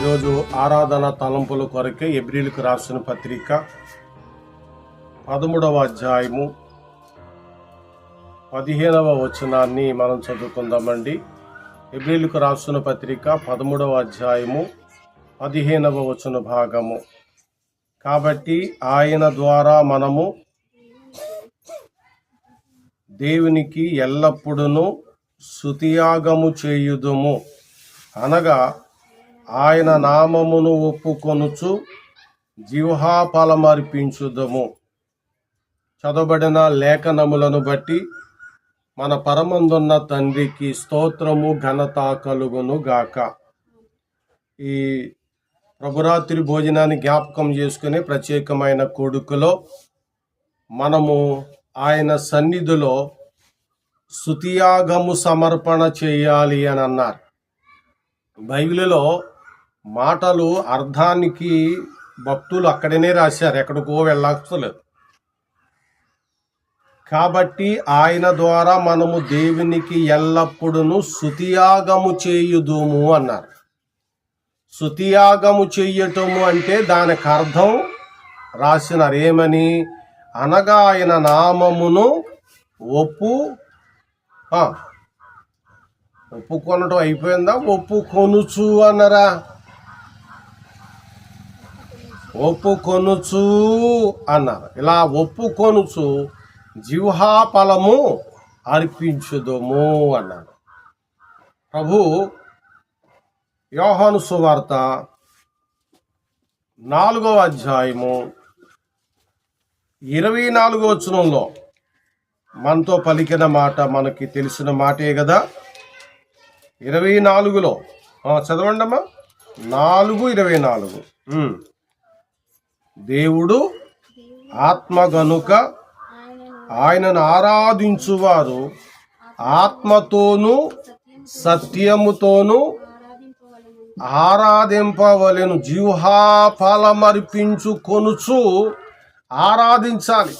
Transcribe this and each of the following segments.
ఈరోజు ఆరాధన తలంపుల కొరకే ఎబ్రిల్కు రాసిన పత్రిక పదమూడవ అధ్యాయము పదిహేనవ వచనాన్ని మనం చదువుకుందామండి. ఎబ్రిల్కు రాసిన పత్రిక పదమూడవ అధ్యాయము పదిహేనవ వచన భాగము. కాబట్టి ఆయన ద్వారా మనము దేవునికి ఎల్లప్పుడూ స్తుతియాగము చేయుదుము. అనగా ఆయన నామమును ఒప్పుకొనుచు జీవహాఫలమర్పించుదము. చదవబడిన లేఖనములను బట్టి మన పరమందున్న తండ్రికి స్తోత్రము ఘనత కలుగును గాక. ఈ ప్రభురాత్రి భోజనాన్ని జ్ఞాపకం చేసుకునే ప్రత్యేకమైన కొడుకులో మనము ఆయన సన్నిధిలో సుతియాగము సమర్పణ చేయాలి అని అన్నారు. బైబిల్లో మాటలు అర్థానికి భక్తులు అక్కడనే రాశారు. ఎక్కడికో వెళ్ళక్కర్లేదు. కాబట్టి ఆయన ద్వారా మనము దేవునికి ఎల్లప్పుడూ శుతియాగము చేయుదుము అన్నారు. శుతియాగము చెయ్యటము అంటే దానికి అర్థం రాసినారు. ఏమని? అనగా ఆయన నామమును ఒప్పు ఒప్పుకొనటం అయిపోయిందా? ఒప్పుకొనుచు అన్నరా? ఒప్పుకొనుచు అన్నారు. ఇలా ఒప్పుకొనుచు జిహ్వాఫలము అర్పించుదము అన్నాడు. ప్రభు యోహాను సువార్త నాలుగో అధ్యాయము ఇరవై నాలుగో వచనంలో మనతో పలికిన మాట మనకి తెలిసిన మాటే కదా ఇరవై నాలుగులో. చదవండమ్మా. నాలుగు ఇరవై నాలుగు. దేవుడు ఆత్మ గనుక ఆయనను ఆరాధించువారు. ఆత్మతోనూ సత్యముతోనూ ఆరాధింపవలను. జీవహాఫలమర్పించుకొనుచు ఆరాధించాలి.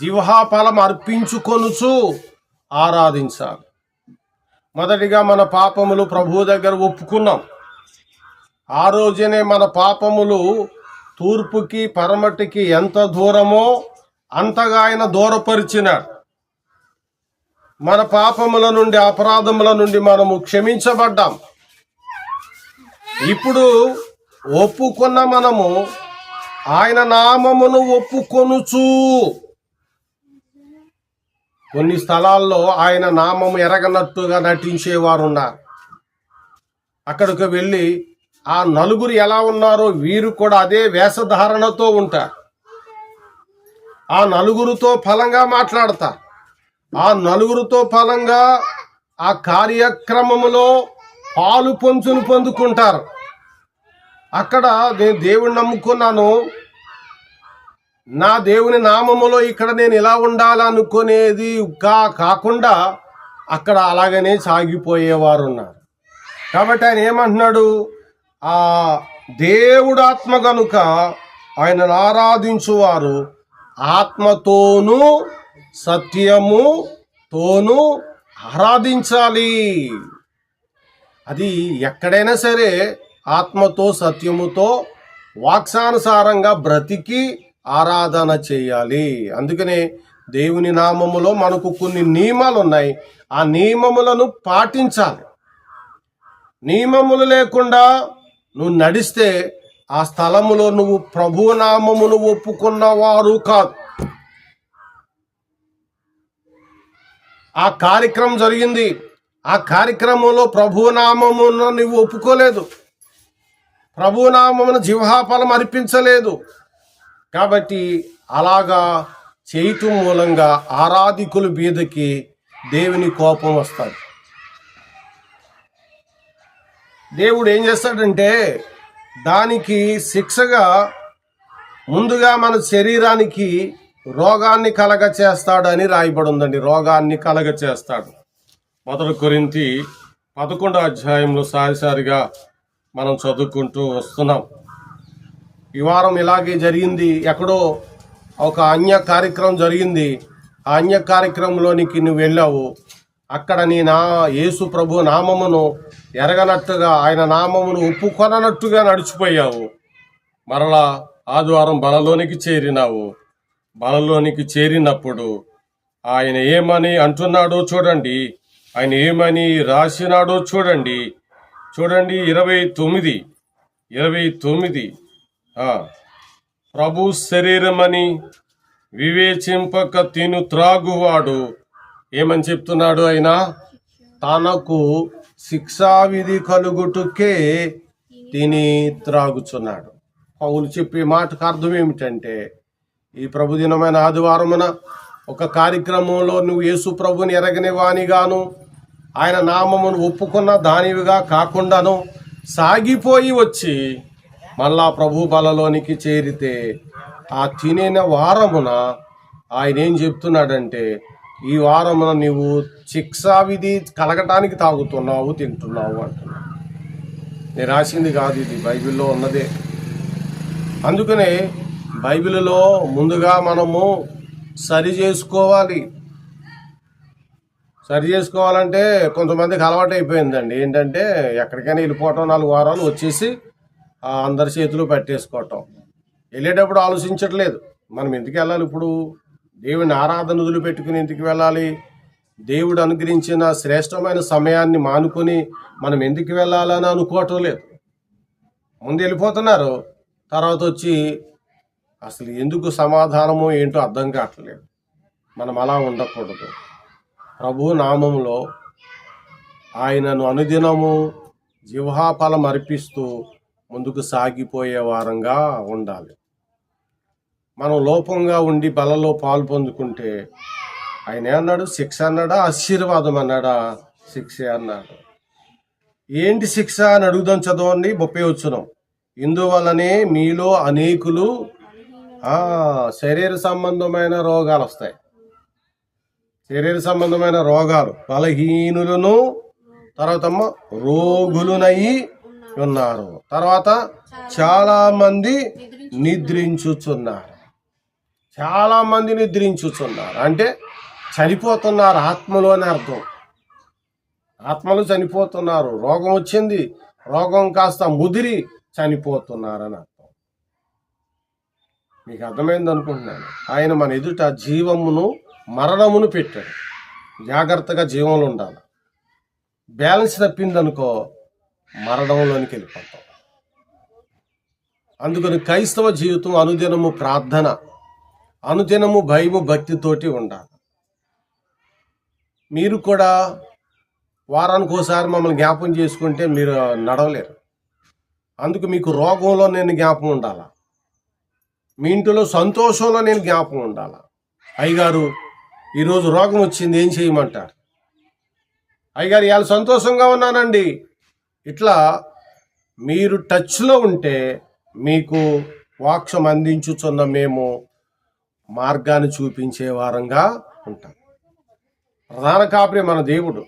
జీవహాఫలం అర్పించుకొనుచు ఆరాధించాలి. మొదటిగా మన పాపములు ప్రభు దగ్గర ఒప్పుకున్నాం. ఆ రోజునే మన పాపములు తూర్పుకి పరమటికి ఎంత దూరమో అంతగా ఆయన దూరపరిచినాడు. మన పాపముల నుండి అపరాధముల నుండి మనము క్షమించబడ్డాం. ఇప్పుడు ఒప్పుకున్న మనము ఆయన నామమును ఒప్పుకొనుచు. కొన్ని స్థలాల్లో ఆయన నామము ఎరగనట్టుగా నటించేవారున్నారు. అక్కడికి వెళ్ళి ఆ నలుగురు ఎలా ఉన్నారో వీరు కూడా అదే వేషధారణతో ఉంటారు. ఆ నలుగురితో ఫలంగా మాట్లాడతారు. ఆ నలుగురితో ఫలంగా ఆ కార్యక్రమములో పాలు పొంచును పొందుకుంటారు. అక్కడ నేను దేవుణ్ణి నమ్ముకున్నాను. నా దేవుని నామములో ఇక్కడ నేను ఇలా ఉండాలనుకునేది కా కాకుండా అక్కడ అలాగనే సాగిపోయేవారు ఉన్నారు కాబట్టి ఆయన ఏమంటున్నాడు? ఆ దేవుడాత్మ గనుక ఆయనను ఆరాధించువారు ఆత్మతోనూ సత్యముతోనూ ఆరాధించాలి. అది ఎక్కడైనా సరే ఆత్మతో సత్యముతో వాక్సానుసారంగా బ్రతికి ఆరాధన చేయాలి. అందుకనే దేవుని నామములో మనకు కొన్ని నియమాలు ఉన్నాయి ఆ నియమములను పాటించాలి. నియమములు లేకుండా నువ్వు నడిస్తే ఆ స్థలములో నువ్వు ప్రభునామమును ఒప్పుకున్న ఒప్పుకున్నవారు కాదు. ఆ కార్యక్రమం జరిగింది. ఆ కార్యక్రమంలో ప్రభునామమును నువ్వు ఒప్పుకోలేదు. ప్రభునామమును జీవహాఫలం అర్పించలేదు. కాబట్టి అలాగా చేయటం మూలంగా ఆరాధికుల మీదకి దేవుని కోపం వస్తాడు దేవుడు ఏం చేస్తాడంటే దానికి శిక్షగా ముందుగా మన శరీరానికి రోగాన్ని కలగ చేస్తాడని రాయబడి ఉందండి రోగాన్ని కలగ చేస్తాడు మొదటి కొరింతి పదకొండో అధ్యాయంలో సారిసారిగా మనం చదువుకుంటూ వస్తున్నాం. ఈ వారం ఇలాగే జరిగింది. ఎక్కడో ఒక అన్య కార్యక్రమం జరిగింది. ఆ అన్య కార్యక్రమంలోనికి నువ్వు వెళ్ళావు. అక్కడ నీ నా యేసు ప్రభు నామమును ఎరగనట్టుగా ఆయన నామమును ఉప్పుకొననట్టుగా నడిచిపోయావు. మరలా ఆదివారం బలలోనికి చేరినావు. బలలోనికి చేరినప్పుడు ఆయన ఏమని అంటున్నాడో చూడండి. ఆయన ఏమని రాసినాడో చూడండి. చూడండి ఇరవై తొమ్మిది ఇరవై తొమ్మిది. ప్రభు శరీరమని వివేచింపక తిను త్రాగువాడు. ఏమని చెప్తున్నాడు ఆయన తనకు శిక్షావిధి కలుగుటకే తిని త్రాగుచున్నాడు. పౌలు చెప్పే మాటకు అర్థం ఏమిటంటే ఈ ప్రభుదినమైన ఆదివారమున ఒక కార్యక్రమంలో నువ్వు యేసు ప్రభుని ఎరగని వానిగాను ఆయన నామమును ఒప్పుకున్న దానివిగా కాకుండాను సాగిపోయి వచ్చి మళ్ళా ప్రభు బలలోనికి చేరితే ఆ తినేన వారమున ఆయన ఏం చెప్తున్నాడంటే ఈ వారమున నీవు శిక్షావిధి కలగటానికి తాగుతున్నావు తింటున్నావు అంటున్నావు నేను రాసింది కాదు ఇది బైబిల్లో ఉన్నదే. అందుకనే బైబిల్లో ముందుగా మనము సరి చేసుకోవాలి. సరి చేసుకోవాలంటే కొంతమందికి అలవాటు అయిపోయిందండి. ఏంటంటే ఎక్కడికైనా వెళ్ళిపోవటం నాలుగు వారాలు వచ్చేసి అందరి చేతులు పెట్టేసుకోవటం. వెళ్ళేటప్పుడు ఆలోచించట్లేదు. మనం ఎందుకు వెళ్ళాలి ఇప్పుడు? దేవుని ఆరాధన వదిలిపెట్టుకుని ఎందుకు వెళ్ళాలి. దేవుడు అనుగ్రహించిన శ్రేష్టమైన సమయాన్ని మానుకొని మనం ఎందుకు వెళ్ళాలని అనుకోవటం లేదు. ముందు వెళ్ళిపోతున్నారు. తర్వాత వచ్చి అసలు ఎందుకు సమాధానమో ఏంటో అర్థం కావట్లేదు. మనం అలా ఉండకూడదు. ప్రభు నామంలో ఆయనను అనుదినము జీవహాఫలం అర్పిస్తూ ముందుకు సాగిపోయే వారంగా ఉండాలి. మనం లోపంగా ఉండి బలలో పాలు పొందుకుంటే ఆయన ఏమన్నాడు? శిక్ష అన్నాడా? ఆశీర్వాదం అన్నాడా? శిక్ష అన్నాడు. ఏంటి శిక్ష అని అడుగుదాం చదవండి ముప్పై వచ్చునం ఇందువలనే మీలో అనేకులు శరీర సంబంధమైన రోగాలు వస్తాయి. శరీర సంబంధమైన రోగాలు బలహీనులను తర్వాత రోగులునయి ఉన్నారు. తర్వాత చాలా మంది నిద్రించుచున్నారు. చాలా మంది నిద్రించుచున్నారు. అంటే చనిపోతున్నారు ఆత్మలు అని అర్థం. ఆత్మలు చనిపోతున్నారు రోగం వచ్చింది రోగం కాస్త ముదిరి చనిపోతున్నారని అర్థం. మీకు అర్థమైంది అనుకుంటున్నాను. ఆయన మన ఎదుట జీవమును మరణమును పెట్టాడు. జాగ్రత్తగా జీవంలో ఉండాలి. బ్యాలెన్స్ తప్పిందనుకో మరణంలోనికి వెళ్ళిపోతాం. అందుకని క్రైస్తవ జీవితం అనుదినము ప్రార్థన. అనుదినము భయము భక్తితోటి ఉండాలి. మీరు కూడా వారానికి ఒకసారి మమ్మల్ని జ్ఞాపం చేసుకుంటే మీరు నడవలేరు. అందుకు మీకు రోగంలో నేను జ్ఞాపం ఉండాలా? మీ ఇంటిలో సంతోషంలో నేను జ్ఞాపం ఉండాలా? అయ్యగారు ఈరోజు రోగం వచ్చింది ఏం చేయమంటారు? అయ్యగారు ఇవాళ సంతోషంగా ఉన్నానండి. ఇట్లా మీరు టచ్లో ఉంటే మీకు వాక్షం అందించుచున్న మేము మార్గాన్ని చూపించే వారంగా ఉంటాం ప్రధాన కాపరి మన దేవుడు.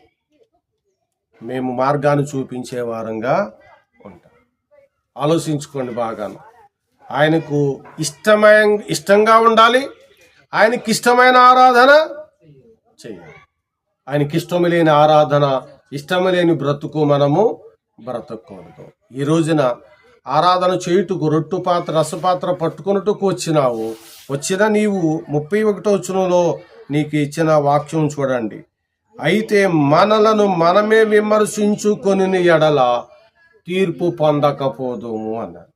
మేము మార్గాన్ని చూపించే వారంగా ఉంటాం. ఆలోచించుకోండి బాగాను. ఆయనకు ఇష్టమైన ఇష్టంగా ఉండాలి. ఆయనకి ఇష్టమైన ఆరాధన చేయాలి. ఆయనకి ఇష్టము లేని ఆరాధన ఇష్టము లేని బ్రతుకు మనము బ్రతకూడదు. ఈ రోజున ఆరాధన చేయుటకు రొట్టు పాత్ర రసపాత్ర పట్టుకున్నట్టుకు వచ్చినావు. వచ్చిన నీవు ముప్పై ఒకటో వచనంలో నీకు ఇచ్చిన వాక్యం చూడండి. అయితే మనలను మనమే విమర్శించుకొని ఎడల తీర్పు పొందకపోదుము అన్నాడు.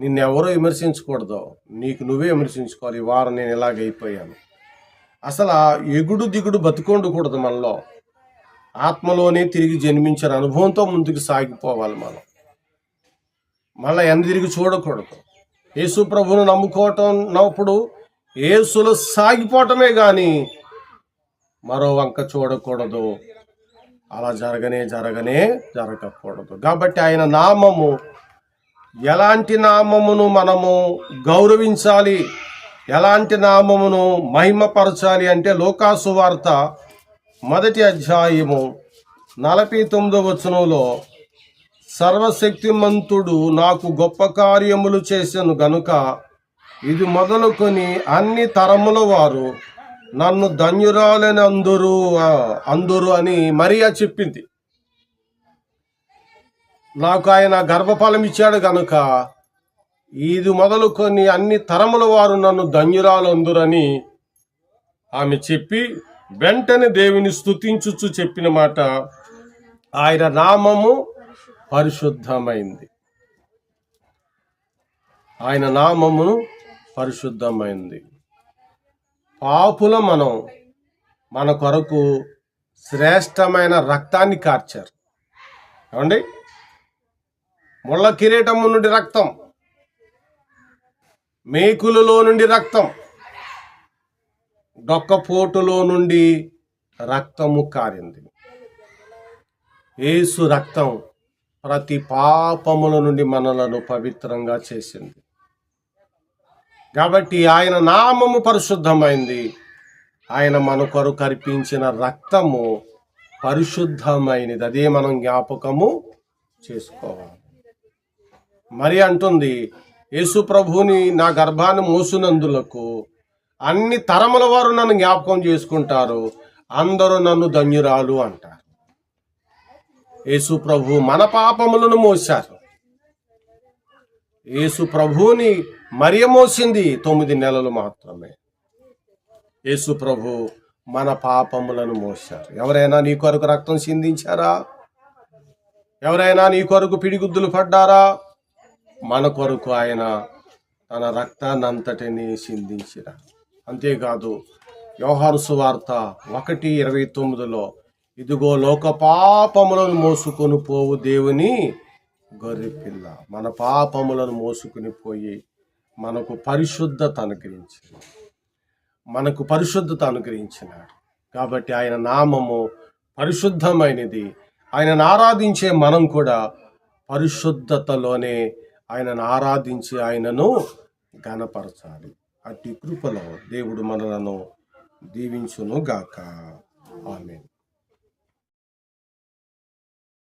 నిన్నెవరో విమర్శించకూడదు. నీకు నువ్వే విమర్శించుకోవాలి. ఈ వారం నేను ఇలాగైపోయాను అసలు ఎగుడు దిగుడు బతుకుండకూడదు మనలో. ఆత్మలోనే తిరిగి జన్మించిన అనుభవంతో ముందుకు సాగిపోవాలి మనం. మళ్ళీ ఎన్ని తిరిగి చూడకూడదు? యేసు ప్రభువును నమ్ముకోవటం నప్పుడు యేసులో సాగిపోవటమే కానీ మరో వంక చూడకూడదు. అలా జరగనే జరగనే జరగకూడదు. కాబట్టి ఆయన నామము ఎలాంటి నామమును మనము గౌరవించాలి? ఎలాంటి నామమును మహిమపరచాలి అంటే లోకాసు వార్త మొదటి అధ్యాయము నలభై తొమ్మిదో వచనంలో సర్వశక్తిమంతుడు నాకు గొప్ప కార్యములు చేశాను గనుక ఇది మొదలుకొని అన్ని తరముల వారు నన్ను ధన్యురాలని అందరూ అందరు అని మరియా చెప్పింది. నాకు ఆయన గర్భఫలం ఇచ్చాడు గనుక ఇది మొదలుకొని అన్ని తరముల వారు నన్ను ధన్యురాలు అందురని ఆమె చెప్పి వెంటనే దేవుని స్తుతించుచు చెప్పిన మాట ఆయన నామము పరిశుద్ధమైంది. ఆయన నామమును పరిశుద్ధమైంది. పాపుల మనం మన కొరకు శ్రేష్టమైన రక్తాన్ని కార్చారు. ఏమండి? ముళ్ళ కిరీటము నుండి రక్తం మేకులలో నుండి రక్తం డొక్కపోటులో నుండి రక్తము కారింది. ఏసు రక్తం ప్రతి పాపముల నుండి మనలను పవిత్రంగా చేసింది. కాబట్టి ఆయన నామము పరిశుద్ధమైంది. ఆయన మన కొరకు అర్పించిన రక్తము పరిశుద్ధమైనది. అదే మనం జ్ఞాపకము చేసుకోవాలి. మరి అంటుంది యేసు ప్రభుని నా గర్భాన్ని మూసినందులకు అన్ని తరముల వారు నన్ను జ్ఞాపకం చేసుకుంటారు. అందరూ నన్ను ధన్యురాలు అంటారు యేసు ప్రభు మన పాపములను మోశారు. యేసు ప్రభువుని మరియ మోసింది తొమ్మిది నెలలు మాత్రమే. యేసు ప్రభు మన పాపములను మోశారు. ఎవరైనా నీ కొరకు రక్తం చిందించారా? ఎవరైనా నీ కొరకు పిడిగుద్దులు పడ్డారా? మన కొరకు ఆయన తన రక్తాన్నంతటిని సిందించిరా అంతేకాదు వ్యవహార సువార్త ఒకటి ఇరవై తొమ్మిదిలో ఇదిగో లోక పాపములను మోసుకొని పోవు దేవుని గొర్రెపిల్ల మన పాపములను మోసుకుని పోయి మనకు పరిశుద్ధత అనుగ్రహించిన మనకు పరిశుద్ధత అనుగ్రహించినాడు. కాబట్టి ఆయన నామము పరిశుద్ధమైనది. ఆయనను ఆరాధించే మనం కూడా పరిశుద్ధతలోనే ఆయనను ఆరాధించి ఆయనను ఘనపరచాలి. అట్టి కృపలో దేవుడు మనలను దీవించును గాక ఆమె